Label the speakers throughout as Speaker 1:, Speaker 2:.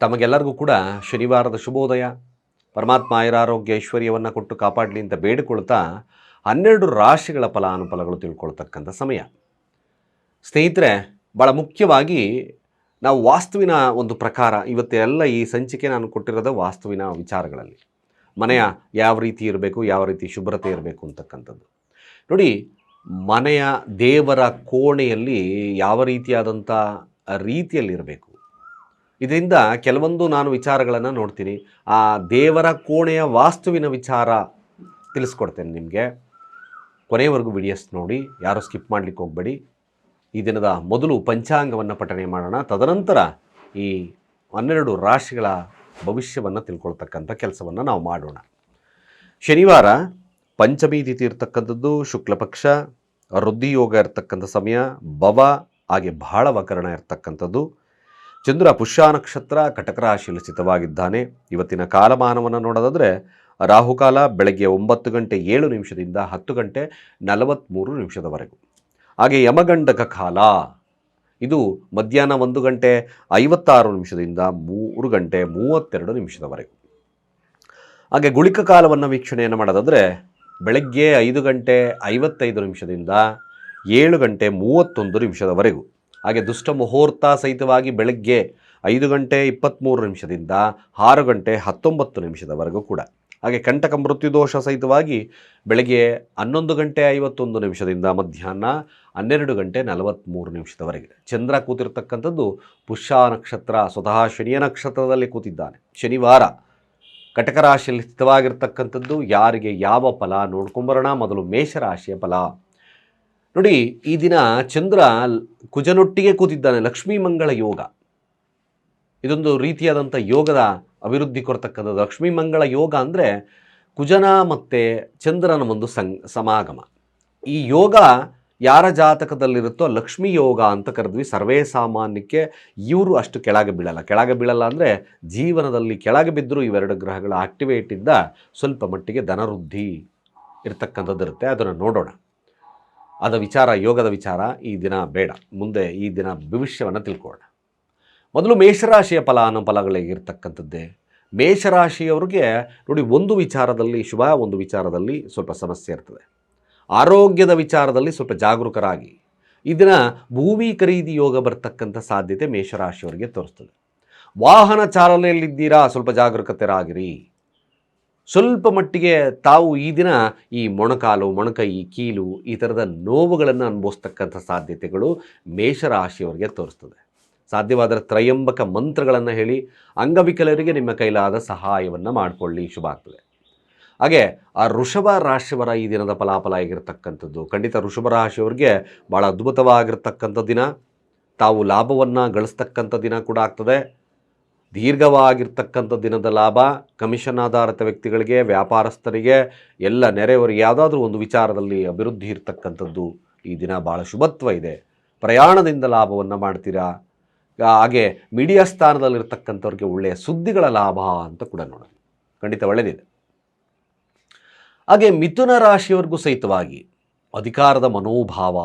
Speaker 1: ತಮಗೆಲ್ಲರಿಗೂ ಕೂಡ ಶನಿವಾರದ ಶುಭೋದಯ. ಪರಮಾತ್ಮ ಆಯುರಾರೋಗ್ಯ ಐಶ್ವರ್ಯವನ್ನು ಕೊಟ್ಟು ಕಾಪಾಡಲಿ ಅಂತ ಬೇಡಿಕೊಳ್ತಾ ಹನ್ನೆರಡು ರಾಶಿಗಳ ಫಲಾನುಫಲಗಳು ತಿಳ್ಕೊಳ್ತಕ್ಕಂಥ ಸಮಯ. ಸ್ನೇಹಿತರೆ ಭಾಳ ಮುಖ್ಯವಾಗಿ ನಾವು ವಾಸ್ತುವಿನ ಒಂದು ಪ್ರಕಾರ ಇವತ್ತೆಲ್ಲ ಈ ಸಂಚಿಕೆ ನಾನು ಕೊಟ್ಟಿರೋದು ವಾಸ್ತುವಿನ ವಿಚಾರಗಳಲ್ಲಿ. ಮನೆಯ ಯಾವ ರೀತಿ ಇರಬೇಕು, ಯಾವ ರೀತಿ ಶುಭ್ರತೆ ಇರಬೇಕು ಅಂತಕ್ಕಂಥದ್ದು. ನೋಡಿ, ಮನೆಯ ದೇವರ ಕೋಣೆಯಲ್ಲಿ ಯಾವ ರೀತಿಯಾದಂಥ ರೀತಿಯಲ್ಲಿರಬೇಕು? ಇದರಿಂದ ಕೆಲವೊಂದು ನಾನು ವಿಚಾರಗಳನ್ನು ನೋಡ್ತೀನಿ. ಆ ದೇವರ ಕೋಣೆಯ ವಾಸ್ತುವಿನ ವಿಚಾರ ತಿಳಿಸ್ಕೊಡ್ತೇನೆ ನಿಮಗೆ. ಕೊನೆಯವರೆಗೂ ವಿಡಿಯೋಸ್ ನೋಡಿ, ಯಾರು ಸ್ಕಿಪ್ ಮಾಡಲಿಕ್ಕೆ ಹೋಗಬೇಡಿ. ಈ ದಿನದ ಮೊದಲು ಪಂಚಾಂಗವನ್ನು ಪಠನೆ ಮಾಡೋಣ. ತದನಂತರ ಈ ಹನ್ನೆರಡು ರಾಶಿಗಳ ಭವಿಷ್ಯವನ್ನು ತಿಳ್ಕೊಳ್ತಕ್ಕಂಥ ಕೆಲಸವನ್ನು ನಾವು ಮಾಡೋಣ. ಶನಿವಾರ ಪಂಚಮಿ ತಿಥಿ ಇರ್ತಕ್ಕಂಥದ್ದು ಶುಕ್ಲಪಕ್ಷ ವೃದ್ಧಿ ಯೋಗ ಇರ್ತಕ್ಕಂಥ ಸಮಯ, ಭವ, ಹಾಗೆ ಭಾಳ ವಕರಣ ಇರ್ತಕ್ಕಂಥದ್ದು. ಚಂದ್ರ ಪುಷ್ಯ ನಕ್ಷತ್ರ ಕಟಕ ರಾಶಿಯಲ್ಲಿ ಸ್ಥಿತವಾಗಿದ್ದಾನೆ. ಇವತ್ತಿನ ಕಾಲಮಾನವನ್ನು ನೋಡೋದಾದರೆ, ರಾಹುಕಾಲ ಬೆಳಗ್ಗೆ ಒಂಬತ್ತು ಗಂಟೆ ಏಳು ನಿಮಿಷದಿಂದ ಹತ್ತು ಗಂಟೆ ನಲವತ್ತ್ಮೂರು ನಿಮಿಷದವರೆಗೂ. ಹಾಗೆ ಯಮಗಂಡಕ ಕಾಲ, ಇದು ಮಧ್ಯಾಹ್ನ ಒಂದು ಗಂಟೆ ಐವತ್ತಾರು ನಿಮಿಷದಿಂದ ಮೂರು ಗಂಟೆ ಮೂವತ್ತೆರಡು ನಿಮಿಷದವರೆಗೂ. ಹಾಗೆ ಗುಳಿಕ ಕಾಲವನ್ನು ವೀಕ್ಷಣೆಯನ್ನು ಮಾಡೋದಾದರೆ, ಬೆಳಗ್ಗೆ ಐದು ಗಂಟೆ ಐವತ್ತೈದು ನಿಮಿಷದಿಂದ ಏಳು ಗಂಟೆ ಮೂವತ್ತೊಂದು ನಿಮಿಷದವರೆಗೂ. ಹಾಗೆ ದುಷ್ಟ ಮುಹೂರ್ತ ಸಹಿತವಾಗಿ ಬೆಳಗ್ಗೆ ಐದು ಗಂಟೆ ಇಪ್ಪತ್ತ್ಮೂರು ನಿಮಿಷದಿಂದ ಆರು ಗಂಟೆ ಹತ್ತೊಂಬತ್ತು ನಿಮಿಷದವರೆಗೂ ಕೂಡ. ಹಾಗೆ ಕಂಟಕ ಮೃತ್ಯುದೋಷ ಸಹಿತವಾಗಿ ಬೆಳಗ್ಗೆ ಹನ್ನೊಂದು ಗಂಟೆ ಐವತ್ತೊಂದು ನಿಮಿಷದಿಂದ ಮಧ್ಯಾಹ್ನ ಹನ್ನೆರಡು ಗಂಟೆ ನಲವತ್ತ್ಮೂರು ನಿಮಿಷದವರೆಗೆ. ಚಂದ್ರ ಕೂತಿರ್ತಕ್ಕಂಥದ್ದು ಪುಷ್ಯ ನಕ್ಷತ್ರ, ಸ್ವತಃ ಶನಿಯ ನಕ್ಷತ್ರದಲ್ಲಿ ಕೂತಿದ್ದಾನೆ. ಶನಿವಾರ ಕಟಕ ರಾಶಿಯಲ್ಲಿ ಸ್ಥಿತವಾಗಿರ್ತಕ್ಕಂಥದ್ದು ಯಾರಿಗೆ ಯಾವ ಫಲ ನೋಡ್ಕೊಂಬರೋಣ? ಮೊದಲು ಮೇಷರಾಶಿಯ ಫಲ. ನೋಡಿ, ಈ ದಿನ ಚಂದ್ರ ಕುಜನೊಟ್ಟಿಗೆ ಕೂತಿದ್ದಾನೆ, ಲಕ್ಷ್ಮೀ ಮಂಗಳ ಯೋಗ. ಇದೊಂದು ರೀತಿಯಾದಂಥ ಯೋಗದ ಅಭಿವೃದ್ಧಿ ಕೊಡ್ತಕ್ಕಂಥದ್ದು ಲಕ್ಷ್ಮೀ ಮಂಗಳ ಯೋಗ ಅಂದರೆ ಕುಜನ ಮತ್ತು ಚಂದ್ರನ ಒಂದು ಸಂ, ಸಮಾಗಮ. ಈ ಯೋಗ ಯಾರ ಜಾತಕದಲ್ಲಿರುತ್ತೋ ಲಕ್ಷ್ಮೀ ಯೋಗ ಅಂತ ಕರೆದ್ವಿ. ಸರ್ವೇ ಸಾಮಾನ್ಯಕ್ಕೆ ಇವರು ಅಷ್ಟು ಕೆಳಗೆ ಬೀಳಲ್ಲ. ಕೆಳಗೆ ಬೀಳಲ್ಲ ಅಂದರೆ ಜೀವನದಲ್ಲಿ ಕೆಳಗೆ ಬಿದ್ದರೂ ಇವೆರಡು ಗ್ರಹಗಳ ಆಕ್ಟಿವೇಟ್ ಇದ್ದ ಸ್ವಲ್ಪ ಮಟ್ಟಿಗೆ ಧನವೃದ್ಧಿ ಇರ್ತಕ್ಕಂಥದ್ದು ಇರುತ್ತೆ ಅದನ್ನು ನೋಡೋಣ. ಅದ ವಿಚಾರ, ಯೋಗದ ವಿಚಾರ ಈ ದಿನ ಬೇಡ. ಮುಂದೆ ಈ ದಿನ ಭವಿಷ್ಯವನ್ನು ತಿಳ್ಕೊಳ್ಳೋಣ. ಮೊದಲು ಮೇಷರಾಶಿಯ ಫಲಾನುಫಲಗಳಿಗಿರ್ತಕ್ಕಂಥದ್ದೇ ಮೇಷರಾಶಿಯವ್ರಿಗೆ ನೋಡಿ, ಒಂದು ವಿಚಾರದಲ್ಲಿ ಶುಭ, ಒಂದು ವಿಚಾರದಲ್ಲಿ ಸ್ವಲ್ಪ ಸಮಸ್ಯೆ ಇರ್ತದೆ. ಆರೋಗ್ಯದ ವಿಚಾರದಲ್ಲಿ ಸ್ವಲ್ಪ ಜಾಗರೂಕರಾಗಿ. ಈ ದಿನ ಭೂಮಿ ಖರೀದಿ ಯೋಗ ಬರ್ತಕ್ಕಂಥ ಸಾಧ್ಯತೆ ಮೇಷರಾಶಿಯವರಿಗೆ ತೋರಿಸ್ತದೆ. ವಾಹನ ಚಾಲನೆಯಲ್ಲಿದ್ದೀರಾ? ಸ್ವಲ್ಪ ಜಾಗರೂಕತೆರಾಗಿರಿ. ಸ್ವಲ್ಪ ಮಟ್ಟಿಗೆ ತಾವು ಈ ದಿನ ಈ ಮೊಣಕಾಲು, ಮೊಣಕೈ ಕೀಲು, ಈ ಥರದ ನೋವುಗಳನ್ನು ಅನುಭವಿಸ್ತಕ್ಕಂಥ ಸಾಧ್ಯತೆಗಳು ಮೇಷರಾಶಿಯವರಿಗೆ ತೋರಿಸ್ತದೆ. ಸಾಧ್ಯವಾದರೆ ತ್ರಯಂಬಕ ಮಂತ್ರಗಳನ್ನು ಹೇಳಿ ಅಂಗವಿಕಲರಿಗೆ ನಿಮ್ಮ ಕೈಲಾದ ಸಹಾಯವನ್ನು ಮಾಡಿಕೊಳ್ಳಿ, ಶುಭ ಆಗ್ತದೆ. ಹಾಗೆ ಆ ಋಷಭ ರಾಶಿಯವರ ಈ ದಿನದ ಫಲಾಫಲ ಆಗಿರತಕ್ಕಂಥದ್ದು, ಖಂಡಿತ ಋಷಭ ರಾಶಿಯವರಿಗೆ ಭಾಳ ಅದ್ಭುತವಾಗಿರ್ತಕ್ಕಂಥ ದಿನ. ತಾವು ಲಾಭವನ್ನು ಗಳಿಸ್ತಕ್ಕಂಥ ದಿನ ಕೂಡ ಆಗ್ತದೆ. ದೀರ್ಘವಾಗಿರ್ತಕ್ಕಂಥ ದಿನದ ಲಾಭ, ಕಮಿಷನ್ ಆಧಾರಿತ ವ್ಯಕ್ತಿಗಳಿಗೆ, ವ್ಯಾಪಾರಸ್ಥರಿಗೆ, ಎಲ್ಲ ನೆರೆಯವರಿಗೆ ಯಾವುದಾದ್ರೂ ಒಂದು ವಿಚಾರದಲ್ಲಿ ಅಭಿವೃದ್ಧಿ ಇರ್ತಕ್ಕಂಥದ್ದು ಈ ದಿನ ಭಾಳ ಶುಭತ್ವ ಇದೆ. ಪ್ರಯಾಣದಿಂದ ಲಾಭವನ್ನು ಮಾಡ್ತೀರಾ? ಹಾಗೆ ಮೀಡಿಯಾ ಸ್ಥಾನದಲ್ಲಿರ್ತಕ್ಕಂಥವ್ರಿಗೆ ಒಳ್ಳೆಯ ಸುದ್ದಿಗಳ ಲಾಭ ಅಂತ ಕೂಡ ನೋಡೋಣ. ಖಂಡಿತ ಒಳ್ಳೆಯದಿದೆ ಹಾಗೆ ಮಿಥುನ ರಾಶಿಯವರೆಗೂ ಸಹಿತವಾಗಿ ಅಧಿಕಾರದ ಮನೋಭಾವ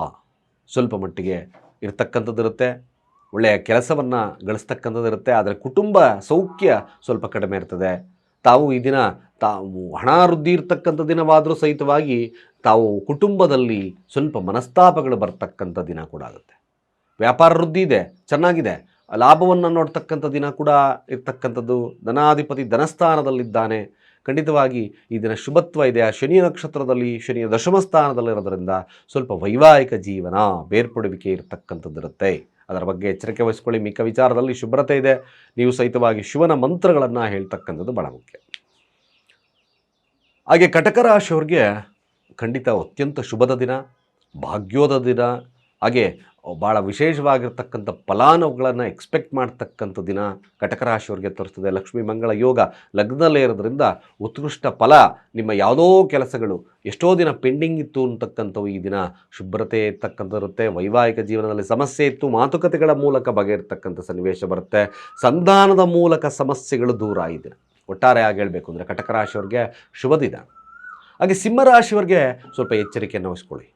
Speaker 1: ಸ್ವಲ್ಪ ಮಟ್ಟಿಗೆ ಇರ್ತಕ್ಕಂಥದ್ದಿರುತ್ತೆ. ಒಳ್ಳೆಯ ಕೆಲಸವನ್ನು ಗಳಿಸ್ತಕ್ಕಂಥದ್ದು ಇರುತ್ತೆ, ಆದರೆ ಕುಟುಂಬ ಸೌಖ್ಯ ಸ್ವಲ್ಪ ಕಡಿಮೆ ಇರ್ತದೆ. ತಾವು ಈ ದಿನ ತಾವು ಹಣ ವೃದ್ಧಿ ಇರ್ತಕ್ಕಂಥ ದಿನವಾದರೂ ಸಹಿತವಾಗಿ ತಾವು ಕುಟುಂಬದಲ್ಲಿ ಸ್ವಲ್ಪ ಮನಸ್ತಾಪಗಳು ಬರ್ತಕ್ಕಂಥ ದಿನ ಕೂಡ ಆಗುತ್ತೆ. ವ್ಯಾಪಾರ ವೃದ್ಧಿ ಇದೆ, ಚೆನ್ನಾಗಿದೆ. ಲಾಭವನ್ನು ನೋಡ್ತಕ್ಕಂಥ ದಿನ ಕೂಡ ಇರ್ತಕ್ಕಂಥದ್ದು. ಧನಾಧಿಪತಿ ಧನಸ್ಥಾನದಲ್ಲಿದ್ದಾನೆ. ಖಂಡಿತವಾಗಿ ಈ ದಿನ ಶುಭತ್ವ ಇದೆ. ಆ ಶನಿ ನಕ್ಷತ್ರದಲ್ಲಿ ಶನಿಯ ದಶಮ ಸ್ಥಾನದಲ್ಲಿರೋದ್ರಿಂದ ಸ್ವಲ್ಪ ವೈವಾಹಿಕ ಜೀವನ ಬೇರ್ಪಡುವಿಕೆ ಇರತಕ್ಕಂಥದ್ದಿರುತ್ತೆ. ಅದರ ಬಗ್ಗೆ ಎಚ್ಚರಿಕೆ ವಹಿಸ್ಕೊಳ್ಳಿ. ಮಿಕ್ಕ ವಿಚಾರದಲ್ಲಿ ಶುಭ್ರತೆ ಇದೆ. ನೀವು ಸಹಿತವಾಗಿ ಶಿವನ ಮಂತ್ರಗಳನ್ನು ಹೇಳ್ತಕ್ಕಂಥದ್ದು ಬಹಳ ಮುಖ್ಯ. ಹಾಗೆ ಕಟಕ ರಾಶಿಯವ್ರಿಗೆ ಖಂಡಿತ ಅತ್ಯಂತ ಶುಭದ ದಿನ ಭಾಗ್ಯೋದ ದಿನ. ಹಾಗೆ ಭಾಳ ವಿಶೇಷವಾಗಿರ್ತಕ್ಕಂಥ ಫಲಾನುಗಳನ್ನು ಎಕ್ಸ್ಪೆಕ್ಟ್ ಮಾಡ್ತಕ್ಕಂಥ ದಿನ ಕಟಕ ರಾಶಿಯವ್ರಿಗೆ ತೋರಿಸ್ತದೆ. ಲಕ್ಷ್ಮೀ ಮಂಗಳ ಯೋಗ ಲಗ್ನದಲ್ಲೇ ಇರೋದ್ರಿಂದ ಉತ್ಕೃಷ್ಟ ಫಲ ನಿಮ್ಮ ಯಾವುದೋ ಕೆಲಸಗಳು ಎಷ್ಟೋ ದಿನ ಪೆಂಡಿಂಗ್ ಇತ್ತು ಅಂತಕ್ಕಂಥವು ಈ ದಿನ ಶುಭ್ರತೆ ಇರ್ತಕ್ಕಂಥದ್ದಿರುತ್ತೆ ವೈವಾಹಿಕ ಜೀವನದಲ್ಲಿ ಸಮಸ್ಯೆ ಇತ್ತು. ಮಾತುಕತೆಗಳ ಮೂಲಕ ಬಗೆಯಿರ್ತಕ್ಕಂಥ ಸನ್ನಿವೇಶ ಬರುತ್ತೆ. ಸಂಧಾನದ ಮೂಲಕ ಸಮಸ್ಯೆಗಳು ದೂರ ಈ ದಿನ. ಒಟ್ಟಾರೆಯಾಗಿ ಹೇಳಬೇಕು ಅಂದರೆ ಕಟಕ ರಾಶಿಯವ್ರಿಗೆ ಶುಭ ದಿನ ಹಾಗೆ ಸಿಂಹರಾಶಿಯವರಿಗೆ ಸ್ವಲ್ಪ ಎಚ್ಚರಿಕೆಯನ್ನು ವಹಿಸ್ಕೊಳ್ಳಿ.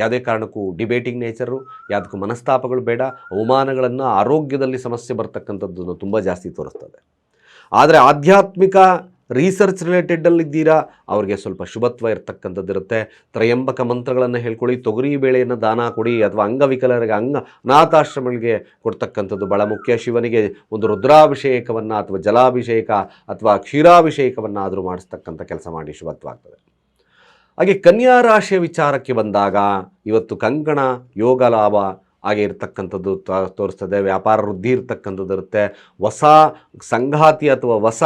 Speaker 1: ಯಾವುದೇ ಕಾರಣಕ್ಕೂ ಡಿಬೇಟಿಂಗ್ ನೇಚರು ಯಾವುದಕ್ಕೂ ಮನಸ್ತಾಪಗಳು ಬೇಡ. ಅವಮಾನಗಳನ್ನು ಆರೋಗ್ಯದಲ್ಲಿ ಸಮಸ್ಯೆ ಬರ್ತಕ್ಕಂಥದ್ದನ್ನು ತುಂಬ ಜಾಸ್ತಿ ತೋರಿಸ್ತದೆ. ಆದರೆ ಆಧ್ಯಾತ್ಮಿಕ ರಿಸರ್ಚ್ ರಿಲೇಟೆಡಲ್ಲಿದ್ದೀರಾ ಅವ್ರಿಗೆ ಸ್ವಲ್ಪ ಶುಭತ್ವ ಇರತಕ್ಕಂಥದ್ದಿರುತ್ತೆ ತ್ರಯಂಬಕ ಮಂತ್ರಗಳನ್ನು ಹೇಳ್ಕೊಳ್ಳಿ, ತೊಗರಿ ಬೇಳೆಯನ್ನು ದಾನ ಕೊಡಿ, ಅಥವಾ ಅಂಗವಿಕಲರಿಗೆ ಅಂಗ, ಅನಾಥಾಶ್ರಮಗಳಿಗೆ ಕೊಡ್ತಕ್ಕಂಥದ್ದು ಭಾಳ ಮುಖ್ಯ. ಶಿವನಿಗೆ ಒಂದು ರುದ್ರಾಭಿಷೇಕವನ್ನು ಅಥವಾ ಜಲಾಭಿಷೇಕ ಅಥವಾ ಕ್ಷೀರಾಭಿಷೇಕವನ್ನು ಆದರೂ ಮಾಡಿಸ್ತಕ್ಕಂಥ ಕೆಲಸ ಮಾಡಿ, ಶುಭತ್ವ ಆಗ್ತದೆ. ಹಾಗೆ ಕನ್ಯಾ ರಾಶಿಯ ವಿಚಾರಕ್ಕೆ ಬಂದಾಗ ಇವತ್ತು ಕಂಕಣ ಯೋಗ ಲಾಭ ಹಾಗೆ ಇರ್ತಕ್ಕಂಥದ್ದು ತೋರಿಸ್ತದೆ. ವ್ಯಾಪಾರ ವೃದ್ಧಿ ಇರತಕ್ಕಂಥದ್ದು ಇರುತ್ತೆ. ಹೊಸ ಸಂಗಾತಿ ಅಥವಾ ಹೊಸ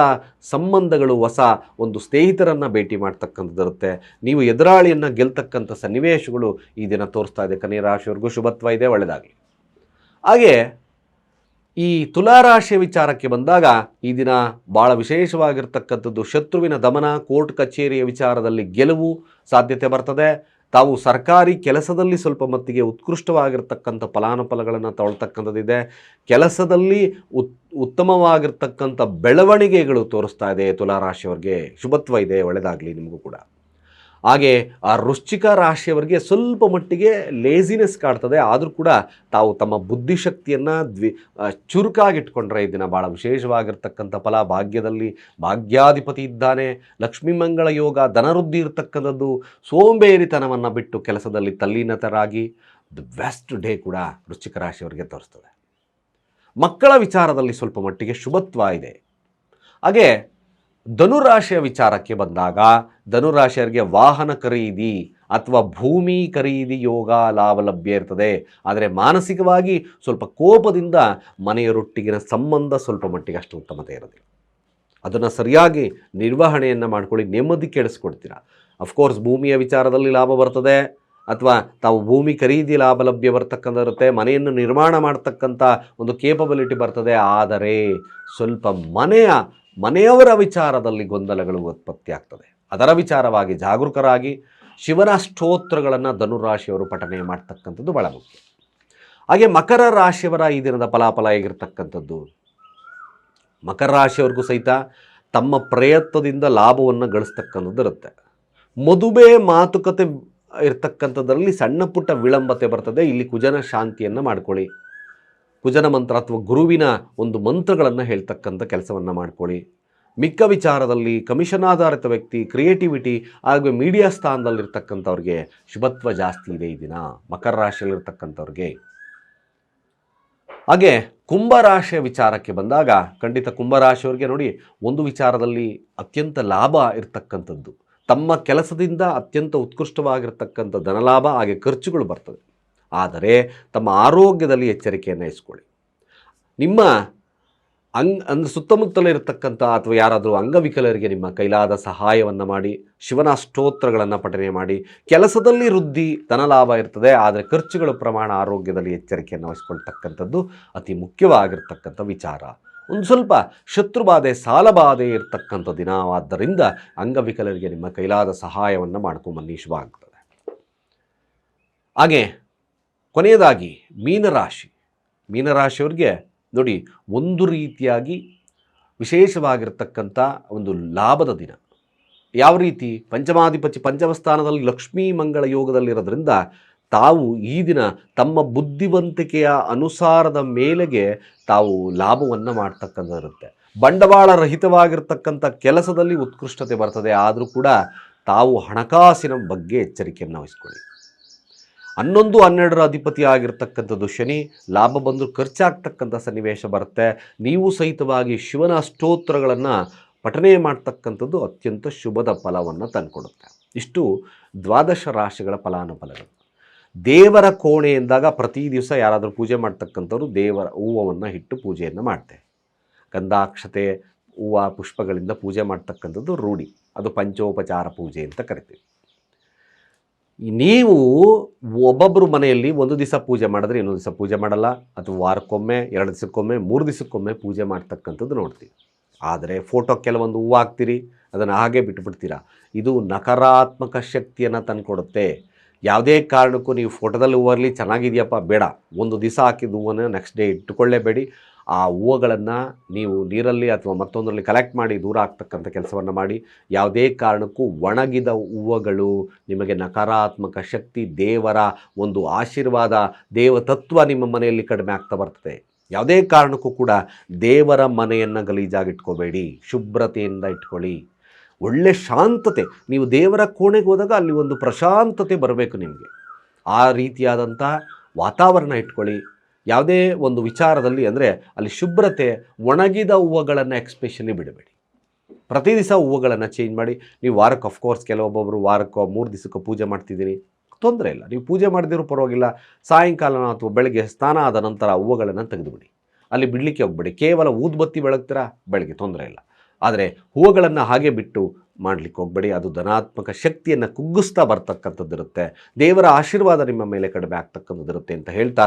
Speaker 1: ಸಂಬಂಧಗಳು, ಹೊಸ ಒಂದು ಸ್ನೇಹಿತರನ್ನು ಭೇಟಿ ಮಾಡ್ತಕ್ಕಂಥದ್ದು ಇರುತ್ತೆ. ನೀವು ಎದುರಾಳಿಯನ್ನು ಗೆಲ್ತಕ್ಕಂಥ ಸನ್ನಿವೇಶಗಳು ಈ ದಿನ ತೋರಿಸ್ತಾ ಇದೆ. ಕನ್ಯಾ ರಾಶಿಯವರೆಗೂ ಶುಭತ್ವ ಇದೆ ಒಳ್ಳೆಯದಾಗಲಿ ಹಾಗೆ ಈ ತುಲಾರಾಶಿಯ ವಿಚಾರಕ್ಕೆ ಬಂದಾಗ ಈ ದಿನ ಭಾಳ ವಿಶೇಷವಾಗಿರ್ತಕ್ಕಂಥದ್ದು ಶತ್ರುವಿನ ದಮನ, ಕೋರ್ಟ್ ಕಚೇರಿಯ ವಿಚಾರದಲ್ಲಿ ಗೆಲುವು ಸಾಧ್ಯತೆ ಬರ್ತದೆ. ತಾವು ಸರ್ಕಾರಿ ಕೆಲಸದಲ್ಲಿ ಸ್ವಲ್ಪ ಮಟ್ಟಿಗೆ ಉತ್ಕೃಷ್ಟವಾಗಿರ್ತಕ್ಕಂಥ ಫಲಾನುಫಲಗಳನ್ನು ತಗೊಳ್ತಕ್ಕಂಥದ್ದಿದೆ. ಕೆಲಸದಲ್ಲಿ ಉತ್, ಉತ್ತಮವಾಗಿರ್ತಕ್ಕಂಥ ಬೆಳವಣಿಗೆಗಳು ತೋರಿಸ್ತಾ ಇದೆ ತುಲಾರಾಶಿಯವರಿಗೆ. ಶುಭತ್ವ ಇದೆ ಒಳ್ಳೆಯದಾಗಲಿ ನಿಮಗೂ ಕೂಡ. ಹಾಗೆ ಆ ವೃಶ್ಚಿಕ ರಾಶಿಯವರಿಗೆ ಸ್ವಲ್ಪ ಮಟ್ಟಿಗೆ ಲೇಸಿನೆಸ್ ಕಾಡ್ತದೆ ಆದರೂ ಕೂಡ ತಾವು ತಮ್ಮ ಬುದ್ಧಿಶಕ್ತಿಯನ್ನು ದ್ವಿ ಚುರುಕಾಗಿ ಚುರುಕಾಗಿಟ್ಕೊಂಡ್ರೆ ಈ ದಿನ ಭಾಳ ವಿಶೇಷವಾಗಿರ್ತಕ್ಕಂಥ ಫಲ. ಭಾಗ್ಯದಲ್ಲಿ ಭಾಗ್ಯಾಧಿಪತಿ ಇದ್ದಾನೆ. ಲಕ್ಷ್ಮೀಮಂಗಳ ಯೋಗ, ಧನವೃದ್ಧಿ ಇರತಕ್ಕಂಥದ್ದು ಸೋಂಬೇರಿತನವನ್ನು ಬಿಟ್ಟು ಕೆಲಸದಲ್ಲಿ ತಲ್ಲೀನತರಾಗಿ ದ ಬೆಸ್ಟ್ ಡೇ ಕೂಡ ರುಚಿಕ ರಾಶಿಯವರಿಗೆ ತೋರಿಸ್ತದೆ. ಮಕ್ಕಳ ವಿಚಾರದಲ್ಲಿ ಸ್ವಲ್ಪ ಮಟ್ಟಿಗೆ ಶುಭತ್ವ ಇದೆ. ಹಾಗೆ ಧನುರಾಶಿಯ ವಿಚಾರಕ್ಕೆ ಬಂದಾಗ ಧನುರಾಶಿಯರಿಗೆ ವಾಹನ ಖರೀದಿ ಅಥವಾ ಭೂಮಿ ಖರೀದಿ ಯೋಗ ಲಾಭ ಲಭ್ಯ ಇರ್ತದೆ. ಆದರೆ ಮಾನಸಿಕವಾಗಿ ಸ್ವಲ್ಪ ಕೋಪದಿಂದ ಮನೆಯವರೊಟ್ಟಿಗಿನ ಸಂಬಂಧ ಸ್ವಲ್ಪ ಮಟ್ಟಿಗೆ ಅಷ್ಟು ಉತ್ತಮತೆ ಇರೋದಿಲ್ಲ. ಅದನ್ನು ಸರಿಯಾಗಿ ನಿರ್ವಹಣೆಯನ್ನು ಮಾಡ್ಕೊಳ್ಳಿ, ನೆಮ್ಮದಿ ಕೆಡಿಸ್ಕೊಡ್ತೀರಾ. ಅಫ್ಕೋರ್ಸ್ ಭೂಮಿಯ ವಿಚಾರದಲ್ಲಿ ಲಾಭ ಬರ್ತದೆ ಅಥವಾ ತಾವು ಭೂಮಿ ಖರೀದಿ ಲಾಭ ಲಭ್ಯ ಬರ್ತಕ್ಕಂಥ ಇರುತ್ತೆ ಮನೆಯನ್ನು ನಿರ್ಮಾಣ ಮಾಡ್ತಕ್ಕಂಥ ಒಂದು ಕೇಪಬಿಲಿಟಿ ಬರ್ತದೆ. ಆದರೆ ಸ್ವಲ್ಪ ಮನೆಯ ಮನೆಯವರ ವಿಚಾರದಲ್ಲಿ ಗೊಂದಲಗಳು ಉತ್ಪತ್ತಿ ಆಗ್ತದೆ ಅದರ ವಿಚಾರವಾಗಿ ಜಾಗರೂಕರಾಗಿ ಶಿವನ ಸ್ತೋತ್ರಗಳನ್ನು ಧನುರಾಶಿಯವರು ಪಠನೆ ಮಾಡ್ತಕ್ಕಂಥದ್ದು ಬಹಳ ಮುಖ್ಯ. ಹಾಗೆ ಮಕರ ರಾಶಿಯವರ ಈ ದಿನದ ಫಲಾಫಲ ಹೇಗಿರ್ತಕ್ಕಂಥದ್ದು? ಮಕರ ರಾಶಿಯವ್ರಿಗೂ ಸಹಿತ ತಮ್ಮ ಪ್ರಯತ್ನದಿಂದ ಲಾಭವನ್ನು ಗಳಿಸ್ತಕ್ಕಂಥದ್ದು ಇರುತ್ತೆ. ಮದುವೆ ಮಾತುಕತೆ ಇರ್ತಕ್ಕಂಥದ್ರಲ್ಲಿ ಸಣ್ಣ ಪುಟ್ಟ ವಿಳಂಬತೆ ಬರ್ತದೆ. ಇಲ್ಲಿ ಕುಜನ ಶಾಂತಿಯನ್ನು ಮಾಡ್ಕೊಳ್ಳಿ. ಕುಜನ ಮಂತ್ರ ಅಥವಾ ಗುರುವಿನ ಒಂದು ಮಂತ್ರಗಳನ್ನು ಹೇಳ್ತಕ್ಕಂಥ ಕೆಲಸವನ್ನು ಮಾಡ್ಕೊಳ್ಳಿ. ಮಿಕ್ಕ ವಿಚಾರದಲ್ಲಿ ಕಮಿಷನ್ ಆಧಾರಿತ ವ್ಯಕ್ತಿ, ಕ್ರಿಯೇಟಿವಿಟಿ ಹಾಗೂ ಮೀಡಿಯಾ ಸ್ಥಾನದಲ್ಲಿರ್ತಕ್ಕಂಥವ್ರಿಗೆ ಶುಭತ್ವ ಜಾಸ್ತಿ ಇದೆ ಈ ದಿನ, ಮಕರ ರಾಶಿಯಲ್ಲಿರ್ತಕ್ಕಂಥವ್ರಿಗೆ. ಹಾಗೆ ಕುಂಭರಾಶಿಯ ವಿಚಾರಕ್ಕೆ ಬಂದಾಗ ಖಂಡಿತ ಕುಂಭರಾಶಿಯವ್ರಿಗೆ ನೋಡಿ ಒಂದು ವಿಚಾರದಲ್ಲಿ ಅತ್ಯಂತ ಲಾಭ ಇರತಕ್ಕಂಥದ್ದು. ತಮ್ಮ ಕೆಲಸದಿಂದ ಅತ್ಯಂತ ಉತ್ಕೃಷ್ಟವಾಗಿರ್ತಕ್ಕಂಥ ಧನಲಾಭ ಹಾಗೆ ಖರ್ಚುಗಳು ಬರ್ತದೆ. ಆದರೆ ತಮ್ಮ ಆರೋಗ್ಯದಲ್ಲಿ ಎಚ್ಚರಿಕೆಯನ್ನು ಇಸ್ಕೊಳ್ಳಿ. ನಿಮ್ಮ ಅಂಗ್, ಅಂದರೆ ಸುತ್ತಮುತ್ತಲೇ ಇರತಕ್ಕಂಥ ಅಥವಾ ಯಾರಾದರೂ ಅಂಗವಿಕಲರಿಗೆ ನಿಮ್ಮ ಕೈಲಾದ ಸಹಾಯವನ್ನು ಮಾಡಿ ಶಿವನ ಸ್ತೋತ್ರಗಳನ್ನು ಪಠನೆ ಮಾಡಿ, ಕೆಲಸದಲ್ಲಿ ವೃದ್ಧಿ, ಧನಲಾಭ ಇರ್ತದೆ, ಆದರೆ ಖರ್ಚುಗಳ ಪ್ರಮಾಣ ಆರೋಗ್ಯದಲ್ಲಿ ಎಚ್ಚರಿಕೆಯನ್ನು ವಹಿಸ್ಕೊಳ್ತಕ್ಕಂಥದ್ದು ಅತಿ ಮುಖ್ಯವಾಗಿರ್ತಕ್ಕಂಥ ವಿಚಾರ. ಒಂದು ಸ್ವಲ್ಪ ಶತ್ರುಬಾಧೆ, ಸಾಲಬಾಧೆ ಇರತಕ್ಕಂಥ ದಿನವಾದ್ದರಿಂದ ಅಂಗವಿಕಲರಿಗೆ ನಿಮ್ಮ ಕೈಲಾದ ಸಹಾಯವನ್ನು ಮಾಡ್ಕೊಂಬನ್ನಿ ಶುಭ ಆಗ್ತದೆ. ಹಾಗೆ ಕೊನೆಯದಾಗಿ ಮೀನರಾಶಿ. ಮೀನರಾಶಿಯವ್ರಿಗೆ ನೋಡಿ ಒಂದು ರೀತಿಯಾಗಿ ವಿಶೇಷವಾಗಿರ್ತಕ್ಕಂಥ ಒಂದು ಲಾಭದ ದಿನ. ಯಾವ ರೀತಿ? ಪಂಚಮಾಧಿಪತಿ ಪಂಚಮಸ್ಥಾನದಲ್ಲಿ ಲಕ್ಷ್ಮೀ ಮಂಗಳ ಯೋಗದಲ್ಲಿರೋದ್ರಿಂದ ತಾವು ಈ ದಿನ ತಮ್ಮ ಬುದ್ಧಿವಂತಿಕೆಯ ಅನುಸಾರದ ಮೇಲೆಗೆ ತಾವು ಲಾಭವನ್ನು ಮಾಡ್ತಕ್ಕಂಥದ್ದಿರುತ್ತೆ. ಬಂಡವಾಳ ರಹಿತವಾಗಿರ್ತಕ್ಕಂಥ ಕೆಲಸದಲ್ಲಿ ಉತ್ಕೃಷ್ಟತೆ ಬರ್ತದೆ. ಆದರೂ ಕೂಡ ತಾವು ಹಣಕಾಸಿನ ಬಗ್ಗೆ ಎಚ್ಚರಿಕೆಯನ್ನು ವಹಿಸ್ಕೊಳ್ಳಿ. ಹನ್ನೊಂದು, ಹನ್ನೆರಡರ ಅಧಿಪತಿ ಆಗಿರ್ತಕ್ಕಂಥದ್ದು ಶನಿ. ಲಾಭ ಬಂದು ಖರ್ಚಾಗ್ತಕ್ಕಂಥ ಸನ್ನಿವೇಶ ಬರುತ್ತೆ. ನೀವು ಸಹಿತವಾಗಿ ಶಿವನ ಸ್ತೋತ್ರಗಳನ್ನು ಪಠನೆ ಮಾಡ್ತಕ್ಕಂಥದ್ದು ಅತ್ಯಂತ ಶುಭದ ಫಲವನ್ನು ತಂದುಕೊಡುತ್ತೆ. ಇಷ್ಟು ದ್ವಾದಶ ರಾಶಿಗಳ ಫಲಾನುಫಲಗಳು ದೇವರ ಕೋಣೆ ಎಂದಾಗ ಪ್ರತಿ ದಿವಸ ಯಾರಾದರೂ ಪೂಜೆ ಮಾಡ್ತಕ್ಕಂಥವ್ರು ದೇವರ ಹೂವನ್ನು ಇಟ್ಟು ಪೂಜೆಯನ್ನು ಮಾಡ್ತೆ ಗಂಧಾಕ್ಷತೆ, ಹೂವು, ಪುಷ್ಪಗಳಿಂದ ಪೂಜೆ ಮಾಡ್ತಕ್ಕಂಥದ್ದು ರೂಢಿ. ಅದು ಪಂಚೋಪಚಾರ ಪೂಜೆ ಅಂತ ಕರಿತೀವಿ. ನೀವು ಒಬ್ಬೊಬ್ಬರು ಮನೆಯಲ್ಲಿ ಒಂದು ದಿವಸ ಪೂಜೆ ಮಾಡಿದ್ರೆ ಇನ್ನೊಂದು ದಿವಸ ಪೂಜೆ ಮಾಡಲ್ಲ. ಅಥವಾ ವಾರಕ್ಕೊಮ್ಮೆ, ಎರಡು ದಿವಸಕ್ಕೊಮ್ಮೆ, ಮೂರು ದಿವಸಕ್ಕೊಮ್ಮೆ ಪೂಜೆ ಮಾಡ್ತಕ್ಕಂಥದ್ದು ನೋಡ್ತೀವಿ. ಆದರೆ ಫೋಟೋ ಕೆಲವೊಂದು ಹೂವು ಹಾಕ್ತೀರಿ, ಅದನ್ನು ಹಾಗೆ ಬಿಟ್ಬಿಡ್ತೀರಾ? ಇದು ನಕಾರಾತ್ಮಕ ಶಕ್ತಿಯನ್ನು ತಂದುಕೊಡುತ್ತೆ. ಯಾವುದೇ ಕಾರಣಕ್ಕೂ ನೀವು ಫೋಟೋದಲ್ಲಿ ಹೂವಲ್ಲಿ ಚೆನ್ನಾಗಿದೆಯಪ್ಪ, ಬೇಡ. ಒಂದು ದಿವಸ ಹಾಕಿದ ಹೂವನ್ನು ನೆಕ್ಸ್ಟ್ ಡೇ ಇಟ್ಟುಕೊಳ್ಳೇಬೇಡಿ. ಆ ಹೂವುಗಳನ್ನು ನೀವು ನೀರಲ್ಲಿ ಅಥವಾ ಮತ್ತೊಂದರಲ್ಲಿ ಕಲೆಕ್ಟ್ ಮಾಡಿ ದೂರ ಆಗ್ತಕ್ಕಂಥ ಕೆಲಸವನ್ನು ಮಾಡಿ, ಯಾವುದೇ ಕಾರಣಕ್ಕೂ ಒಣಗಿದ ಹೂವುಗಳು ನಿಮಗೆ ನಕಾರಾತ್ಮಕ ಶಕ್ತಿ, ದೇವರ ಒಂದು ಆಶೀರ್ವಾದ, ದೇವತತ್ವ ನಿಮ್ಮ ಮನೆಯಲ್ಲಿ ಕಡಿಮೆ ಆಗ್ತಾ ಬರ್ತದೆ. ಯಾವುದೇ ಕಾರಣಕ್ಕೂ ಕೂಡ ದೇವರ ಮನೆಯನ್ನು ಗಲೀಜಾಗಿಟ್ಕೋಬೇಡಿ ಶುಭ್ರತೆಯಿಂದ ಇಟ್ಕೊಳ್ಳಿ. ಒಳ್ಳೆ ಶಾಂತತೆ, ನೀವು ದೇವರ ಕೋಣೆಗೆ ಹೋದಾಗ ಅಲ್ಲಿ ಒಂದು ಪ್ರಶಾಂತತೆ ಬರಬೇಕು ನಿಮಗೆ. ಆ ರೀತಿಯಾದಂಥ ವಾತಾವರಣ ಇಟ್ಕೊಳ್ಳಿ. ಯಾವುದೇ ಒಂದು ವಿಚಾರದಲ್ಲಿ ಅಂದರೆ ಅಲ್ಲಿ ಶುಭ್ರತೆ ಒಣಗಿದ ಹೂವುಗಳನ್ನು ಎಕ್ಸ್ಪೆಷಲಿ ಬಿಡಬೇಡಿ. ಪ್ರತಿ ದಿವಸ ಹೂವುಗಳನ್ನು ಚೇಂಜ್ ಮಾಡಿ, ನೀವು ವಾರಕ್ಕೆ ಅಫ್ಕೋರ್ಸ್ ಕೆಲವೊಬ್ಬೊಬ್ಬರು ವಾರಕ್ಕೋ ಮೂರು ದಿವಸಕ್ಕೆ ಪೂಜೆ ಮಾಡ್ತಿದ್ದೀರಿ. ತೊಂದರೆ ಇಲ್ಲ. ನೀವು ಪೂಜೆ ಮಾಡದಿರೋ ಪರವಾಗಿಲ್ಲ. ಸಾಯಂಕಾಲ ಅಥವಾ ಬೆಳಗ್ಗೆ ಸ್ನಾನ ಆದ ನಂತರ ಹೂವುಗಳನ್ನು ತೆಗೆದುಬಿಡಿ. ಅಲ್ಲಿ ಬಿಡಲಿಕ್ಕೆ ಹೋಗ್ಬೇಡಿ. ಕೇವಲ ಊದ್ಬತ್ತಿ ಬೆಳಗ್ತೀರಾ? ಬೆಳಗ್ಗೆ ತೊಂದರೆ ಇಲ್ಲ. ಆದರೆ ಹೂವುಗಳನ್ನು ಹಾಗೆ ಬಿಟ್ಟು ಮಾಡಲಿಕ್ಕೆ ಹೋಗಬೇಡಿ. ಅದು ಧನಾತ್ಮಕ ಶಕ್ತಿಯನ್ನು ಕುಗ್ಗಿಸ್ತಾ ಬರ್ತಕ್ಕಂಥದ್ದಿರುತ್ತೆ. ದೇವರ ಆಶೀರ್ವಾದ ನಿಮ್ಮ ಮೇಲೆ ಕಡಿಮೆ ಆಗ್ತಕ್ಕಂಥದ್ದಿರುತ್ತೆ ಅಂತ ಹೇಳ್ತಾ